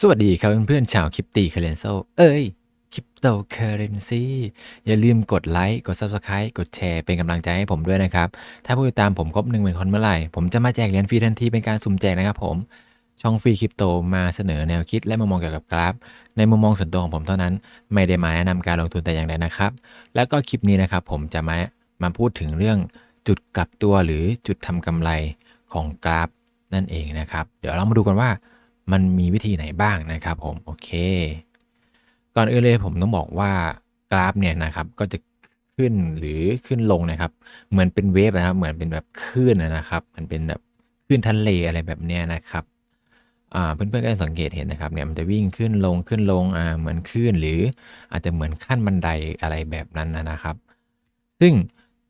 สวัสดีครับเพื่อนๆชาวคริปตีเคเรนโซเอ้ยคริปโตเคเรนซีอย่าลืมกดไลค์กด Subscribe กดแชร์เป็นกำลังใจให้ผมด้วยนะครับ ถ้าผู้ติดตามผมครบ1 0,000คนเมื่อไหร่ ผมจะมาแจกเหรียญฟรีทันทีเป็นการสุ่มแจกนะครับผม ช่องฟรีคริปโตมาเสนอแนวคิดและมุมมองเกี่ยวกับกราฟ ในมุมมองส่วนตัวของผมเท่านั้น ไม่ได้มาแนะนำการลงทุนแต่อย่างใดนะครับ แล้วก็คลิปนี้นะครับผมจะมามาพูดถึงเรื่องจุดกลับตัวหรือจุดทำกำไรของกราฟนั่นเองนะครับ เดี๋ยวเรามาดูกันว่า มันมีวิธีไหนบ้างนะครับผมโอเค ก่อนอื่นเลยผมต้องบอกว่ากราฟเนี่ยนะครับก็จะขึ้นหรือขึ้นลงนะครับ เหมือนเป็นเวฟนะครับ เหมือนเป็นแบบคลื่นนะครับเหมือนเป็นแบบคลื่นทะเลอะไรแบบเนี้ยนะครับเพื่อนๆก็จะสังเกตเห็นนะครับเนี่ยมันจะวิ่งขึ้นลงขึ้นลงอ่าเหมือนคลื่นหรืออาจจะเหมือนขั้นบันไดอะไรแบบนั้นนะครับ ซึ่ง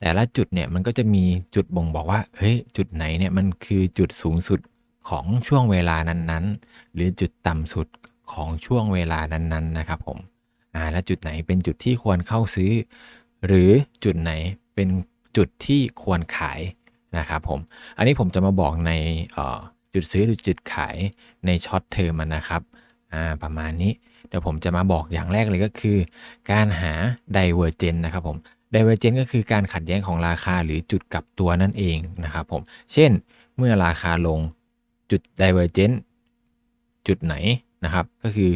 แต่ละจุดเนี่ยมันก็จะมีจุดบ่งบอกว่าเฮ้ยจุดไหนเนี่ยมันคือจุดสูงสุด ของช่วงเวลานั้นๆ หรือจุดต่ำสุดของช่วงเวลานั้นๆนะครับผมอ่าและจุดไหนเป็นจุดที่ควรเข้าซื้อ หรือจุดไหนเป็นจุดที่ควรขายนะครับผมอันนี้ผมจะมาบอกในจุดซื้อหรือจุดขายในช็อตเทอมนะครับอ่าประมาณนี้เดี๋ยวผมจะมาบอกอย่างแรกเลยก็คือ การหา divergent นะครับผม divergent ก็คือการขัดแย้งของราคาหรือจุดกลับตัวนั่นเองนะครับผม เช่น เมื่อราคาลง จุด divergent จุดไหนนะครับ ก็คือ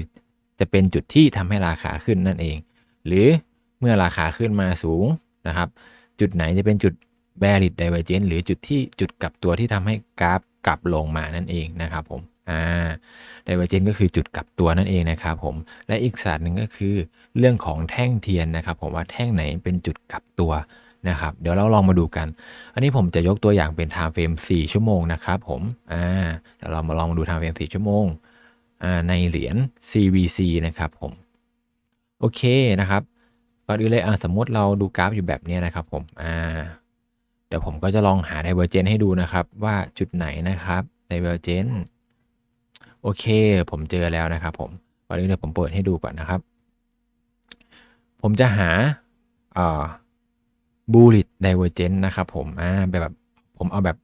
จะเป็นจุดที่ทำให้ราคาขึ้นนั่นเอง หรือเมื่อราคาขึ้นมาสูงนะครับ จุดไหนจะเป็นจุด bearish divergence หรือจุดที่จุดกลับตัวที่ทำให้กราฟกลับลงมานั่นเองนะครับผมอ่า divergence ก็คือจุดกลับตัวนั่นเองนะครับผม และอีกศาสตร์หนึ่งก็คือเรื่องของแท่งเทียนนะครับ ผมว่าแท่งไหนเป็นจุดกลับตัว นะครับเดี๋ยวเราลองมาดูกัน อันนี้ผมจะยกตัวอย่างเป็น time frame 4 ชั่วโมงนะครับผมอ่าเดี๋ยวเรามาลองมาดู time frame 4 ชั่วโมงอ่าในเหรียญ CVC นะครับผมโอเคนะครับก่อนอื่นเลยอ่าสมมติเราดูกราฟอยู่แบบนี้นะครับผมอ่าเดี๋ยวผมก็จะลองหา divergence ให้ดูนะครับ ว่าจุดไหนนะครับ divergence โอเค ผมเจอแล้วนะครับผมก่อนอื่นเดี๋ยวผมเปิดให้ดูก่อนนะครับ ผมจะหาอ่า bullish divergence นะครับผมอ่าแบบผมเอาแบบ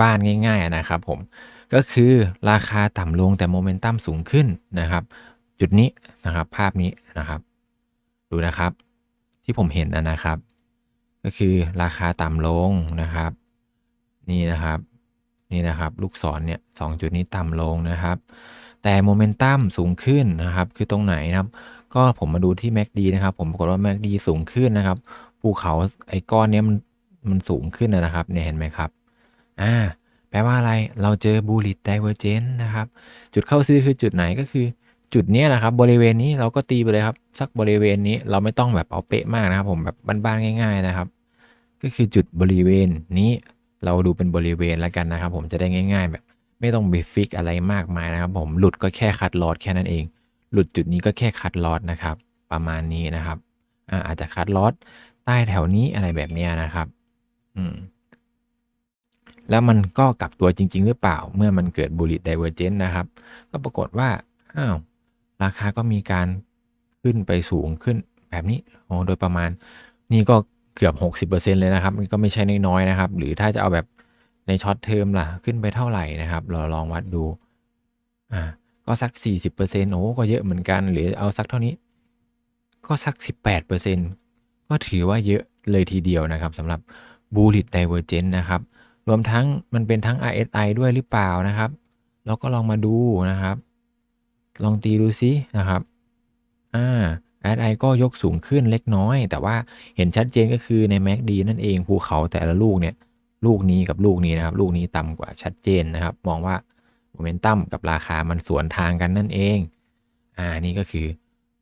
บ้านๆง่าย ๆ นะครับผมก็คือราคาต่ำลงแต่โมเมนตัมสูงขึ้นนะครับ จุดนี้นะครับภาพนี้นะครับ ดูนะครับที่ผมเห็นนะครับ ก็คือราคาต่ำลงนะครับ นี่นะครับนี่นะครับ ลูกศรเนี่ยสจุดนี้ต่ำลงนะครับ แต่โมเมนตัมสูงขึ้นนะครับ คือตรงไหนนะครับ ก็ผมมาดูที่ MACD นะครับ ผมปรากฏว่า MACD สูงขึ้นนะครับ ภูเขาไอ้ก้อนนี้มันมันสูงขึ้นนะครับเนี่ยเห็นไหมครับอ่าแปลว่าอะไรเราเจอบูลิตไดเวอร์เจนนะครับ จุดเข้าซื้อคือจุดไหนก็คือจุดนี้นะครับบริเวณนี้เราก็ตีไปเลยครับ สักบริเวณนี้เราไม่ต้องแบบเอาเป๊ะมากนะครับ ผมแบบบ้านๆง่าย ๆนะครับ ก็คือจุดบริเวณนี้เราดูเป็นบริเวณแล้วกันนะครับ ผมจะได้ง่าย ๆ แบบ ไม่ต้องไปฟิกอะไรมากมายนะครับ ผมหลุดก็แค่คัดลอดแค่นั้นเอง หลุดจุดนี้ก็แค่คัดลอดนะครับ ประมาณนี้นะครับอาจจะคัดลอด ใต้แถวนี้อะไรแบบนี้นะครับ อืม แล้วมันก็กลับตัวจริง ๆ หรือเปล่า เมื่อมันเกิดบูลิตไดเวอร์เจนนะครับ ก็ปรากฏว่า อ้าว ราคาก็มีการขึ้นไปสูงขึ้นแบบนี้โอ้โดยประมาณ นี่ก็เกือบ 60%เลยนะครับ มันก็ไม่ใช่น้อยๆนะครับ หรือถ้าจะเอาแบบในช็อตเทอมล่ะ ขึ้นไปเท่าไหร่นะครับ เราลองวัดดู อ่า ก็สัก 40%โอ้ก็เยอะเหมือนกัน หรือเอาสักเท่านี้ ก็สัก 18% ก็ถือว่าเยอะเลยทีเดียวนะครับสำหรับ bullish divergence นะครับ รวมทั้งมันเป็นทั้ง RSI ด้วยหรือเปล่านะครับเราก็ลองมาดูนะครับ ลองตีดูซินะครับอ่า RSI ก็ยกสูงขึ้นเล็กน้อย แต่ว่าเห็นชัดเจนก็คือใน MACD นั่นเองภูเขาแต่ละลูกเนี่ยลูกนี้กับลูกนี้นะครับ ลูกนี้ต่ำกว่าชัดเจนนะครับ มองว่าโมเมนตัมกับราคามันสวนทางกันนั่นเอง อ่า นี่ก็คือ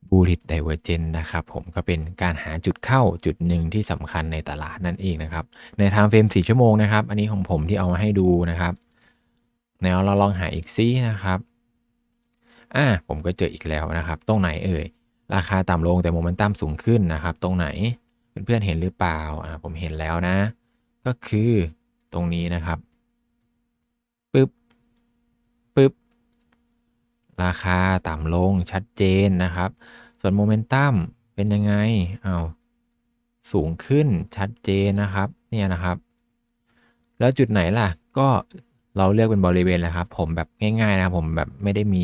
bullish divergence นะครับผมก็เป็นการหาจุดเข้าจุดหนึ่งที่สำคัญในตลาดนั่นเองนะครับ ใน time frame 4 ชั่วโมงนะครับ อันนี้ของผมที่เอามาให้ดูนะครับแนวเราลองหาอีกซินะครับอ่าผมก็เจออีกแล้วนะครับ ตรงไหนเอ่ย ราคาต่ำลงแต่โมเมนตัมสูงขึ้นนะครับ ตรงไหนเพื่อนๆเห็นหรือเปล่าอ่าผมเห็นแล้วนะ ก็คือตรงนี้นะครับปึ๊บปึ๊บ ราคาต่ำลงชัดเจนนะครับ ส่วนโมเมนตัมเป็นยังไงอา้าวสูงขึ้นชัดเจนนะครับเนี่ยนะครับ แล้วจุดไหนล่ะ ก็เราเลือกเป็นบริเวณแหละครับ ผมแบบง่ายๆนะผมแบบไม่ได้มี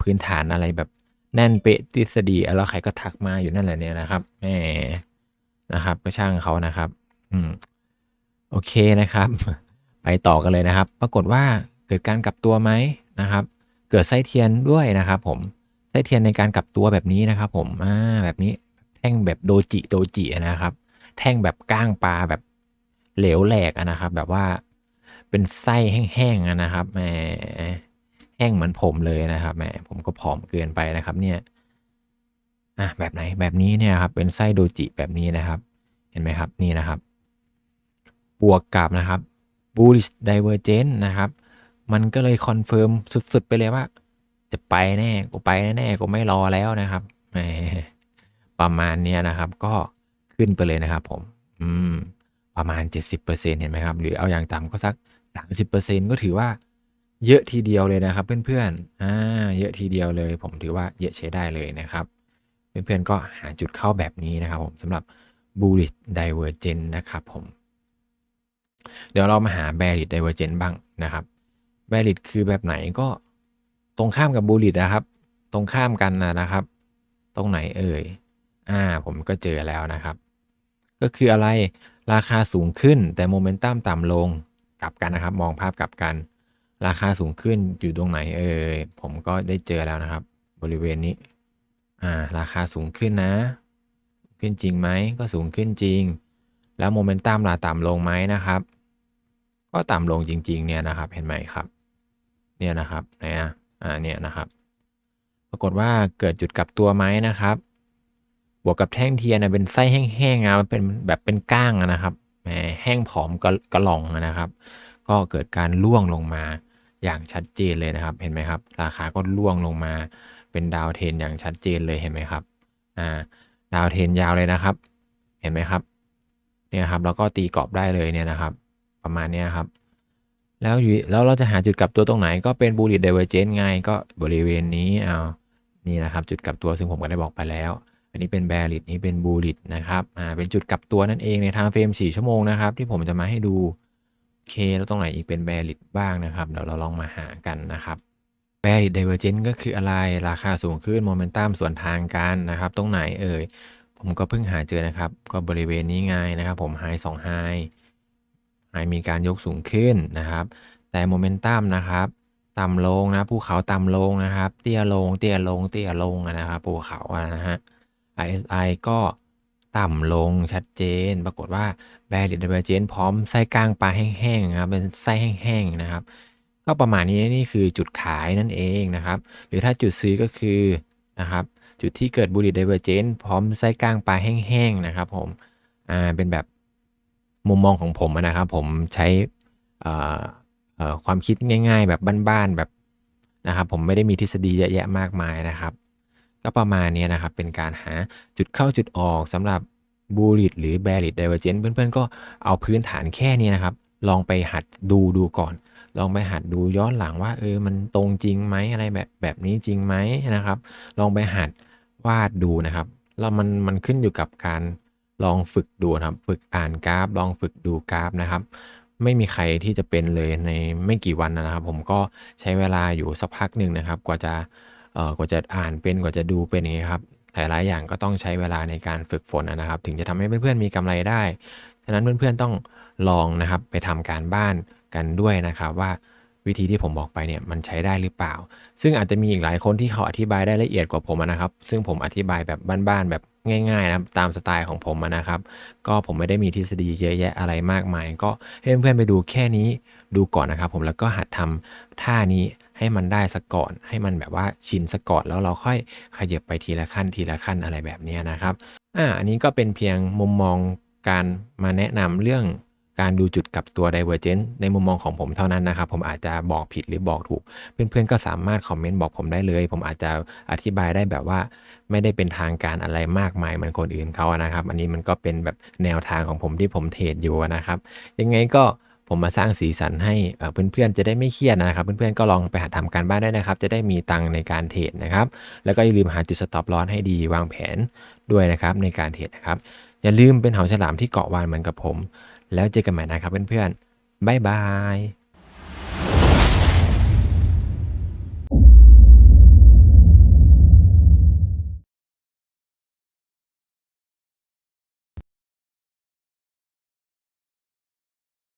พื้นฐานอะไรแบบแน่นเป๊ะทฤษฎีแล้วใครก็ทักมาอยู่นั่นแหละเนี่ยนะครับแหมนะครับ ก็ช่างเขานะครับ อืมโอเคนะครับ ไปต่อกันเลยนะครับ ปรากฏว่าเกิดการกลับตัวไหมนะครับ เกิดไส้เทียนด้วยนะครับผมไส้เทียนในการกลับตัวแบบนี้นะครับ ผมอ่าแบบนี้แท่งแบบโดจิโดจินะครับ แท่งแบบก้างปลาแบบเหลวแหลกนะครับ แบบว่าเป็นไส้แห้งๆนะครับแหมแห้งเหมือนผมเลยนะครับแหมผมก็ผอมเกินไปนะครับ เนี่ยอะแบบไหนแบบนี้เนี่ยครับ เป็นไส้โดจิแบบนี้นะครับ เห็นไหมครับนี่นะครับ บวกกับนะครับ bullish divergence นะครับ มันก็เลยคอนเฟิร์มสุดๆ ไปเลยว่า จะไปแน่กูไปแน่กูไม่รอแล้วนะครับประมาณเนี้ยนะครับ ก็ขึ้นไปเลยนะครับ ผม อืม ประมาณ 70%เห็นไหมครับ หรือเอาอย่างต่ำก็สัก 30%ก็ถือว่าเยอะทีเดียวเลยนะครับ เพื่อนๆ อ่า เยอะทีเดียวเลย ผมถือว่าเยอะใช้ได้เลยนะครับ เพื่อนๆ ก็หาจุดเข้าแบบนี้นะครับ ผมสำหรับ bullish divergence นะครับผม เดี๋ยวเรามาหา bearish divergence บ้างนะครับ bearish คือแบบไหนก็ตรงข้ามกับ bullish นะครับ ตรงข้ามกันนะนะครับ ตรงไหนเอ่ยอ่าผมก็เจอแล้วนะครับ ก็คืออะไรราคาสูงขึ้นแต่โมเมนตัมต่ำลงกลับกันนะครับ มองภาพกลับกัน ราคาสูงขึ้นอยู่ตรงไหนเอ่ยผมก็ได้เจอแล้วนะครับ บริเวณนี้อ่าราคาสูงขึ้นนะ ขึ้นจริงไหมก็สูงขึ้นจริง แล้วโมเมนตัมล่ะต่ำลงไหมนะครับ ก็ต่ำลงจริง ๆ เนี่ยนะครับ เห็นไหมครับ เนี่ยนะครับนอะอ่าเนี่ยนะครับ ปรากฏว่าเกิดจุดกลับตัวไหมนะครับ บวกกับแท่งเทียนนะเป็นไส้แห้งๆนะมันเป็นแบบเป็นก้างนะครับแหมแห้งผอมกระกระหล่องนะครับ ก็เกิดการล่วงลงมาอย่างชัดเจนเลยนะครับ เห็นไหมครับ ราคาก็ล่วงลงมาเป็นดาวเทนอย่างชัดเจนเลยเห็นไหมครับอ่าดาวเทนยาวเลยนะครับ เห็นไหมครับเนี่ยครับแล้วก็ตีกรอบได้เลยเนี่ยนะครับ ประมาณนี้ครับ แล้วอยู่แล้วเราจะหาจุดกลับตัวตรงไหนก็เป็น bullish divergence ไงก็บริเวณนี้เอานี่นะครับจุดกลับตัวซึ่งผมก็ได้บอกไปแล้ว อันนี้เป็น bearish นี่เป็น bullish นะครับอ่าเป็นจุดกลับตัวนั่นเองในทางเฟรม4 ชั่วโมงนะครับ ที่ผมจะมาให้ดูโอเคแล้วตรงไหนอีกเป็น bearish บ้างนะครับเดี๋ยวเราลองมาหากันนะครับ bearish divergence ก็คืออะไรราคาสูงขึ้นโมเมนตัมส่วนทางกันนะครับ ตรงไหนเอ่ยผมก็เพิ่งหาเจอนะครับ ก็บริเวณนี้ไงนะครับ ผม high 2 high ไฮ มีการยกสูงขึ้นนะครับ แต่โมเมนตัมนะครับต่ำลงนะภูเขาต่ำลงนะครับ เตี้ยลง เตี้ยลง เตี้ยลงนะครับภูเขาอะนะฮะ RSI ก็ต่ำลงชัดเจน ปรากฏว่า bearish divergence พร้อมไส้กลางปลาแห้งๆนะครับเป็นไส้แห้งๆนะครับ ก็ประมาณนี้นี่คือจุดขายนั่นเองนะครับ หรือถ้าจุดซื้อก็คือนะครับจุดที่เกิด bullish divergence พร้อมไส้กลางปลาแห้งๆนะครับผมอ่าเป็นแบบ มุมมองของผมนะครับ ผมใช้ความคิดง่าย ๆ แบบบ้านๆแบบนะครับ ผมไม่ได้มีทฤษฎีเยอะแยะมากมายนะครับ ก็ประมาณนี้นะครับ เป็นการหาจุดเข้าจุดออกสำหรับ bullish หรือ bearish divergence เพื่อนๆ ก็เอาพื้นฐานแค่นี้นะครับ ลองไปหัดดูดูก่อน ลองไปหัดดูย้อนหลังว่าเออมันตรงจริงไหมอะไรแบบแบบนี้จริงไหมนะครับ ลองไปหัดวาดดูนะครับแล้วมันมันขึ้นอยู่กับการ ลองฝึกดูนะครับ ฝึกอ่านกราฟ ลองฝึกดูกราฟนะครับ ไม่มีใครที่จะเป็นเลยในไม่กี่วันนะครับ ผมก็ใช้เวลาอยู่สักพักหนึ่งนะครับ กว่าจะเอ่อกว่าจะอ่านเป็นกว่าจะดูเป็นอย่างนี้ครับหลายๆอย่างก็ต้องใช้เวลาในการฝึกฝนนะครับ ถึงจะทำให้เพื่อนๆมีกำไรได้ฉะนั้นเพื่อนๆต้องลองนะครับไปทำการบ้านกันด้วยนะครับว่าวิธีที่ผมบอกไปเนี่ยมันใช้ได้หรือเปล่า ซึ่งอาจจะมีอีกหลายคนที่เขาอธิบายได้ละเอียดกว่าผมนะครับ ซึ่งผมอธิบายแบบบ้านๆแบบ ง่ายๆนะครับตามสไตล์ของผมนะครับ ก็ผมไม่ได้มีทฤษฎีเยอะแยะอะไรมากมาย ก็ให้เพื่อนๆไปดูแค่นี้ดูก่อนนะครับ ผมแล้วก็หัดทำท่านี้ให้มันได้สักก่อน ให้มันแบบว่าชินสักก่อนแล้วเราค่อยขยับไปทีละขั้นทีละขั้นอะไรแบบนี้นะครับอ่าอันนี้ก็เป็นเพียงมุมมองการมาแนะนำเรื่อง การดูจุดกับตัว divergence ในมุมมองของผมเท่านั้นนะครับ ผมอาจจะบอกผิดหรือบอกถูก เพื่อนๆก็สามารถคอมเมนต์บอกผมได้เลย ผมอาจจะอธิบายได้แบบว่า ไม่ได้เป็นทางการอะไรมากมายเหมือนคนอื่นเขานะครับ อันนี้มันก็เป็นแบบแนวทางของผมที่ผมเทรดอยู่นะครับ ยังไงก็ผมมาสร้างสีสันให้เอ่อเพื่อนๆจะได้ไม่เครียดนะครับ เพื่อนๆก็ลองไปหาทำการบ้านได้นะครับ จะได้มีตังในการเทรดนะครับ แล้วก็อย่าลืมหาจุด stop loss ให้ดีวางแผนด้วยนะครับในการเทรดนะครับ อย่าลืมเป็นเหาฉลามที่เกาะวานเหมือนกับผม แล้วเจอกันใหม่นะครับเพื่อนๆบ๊ายบาย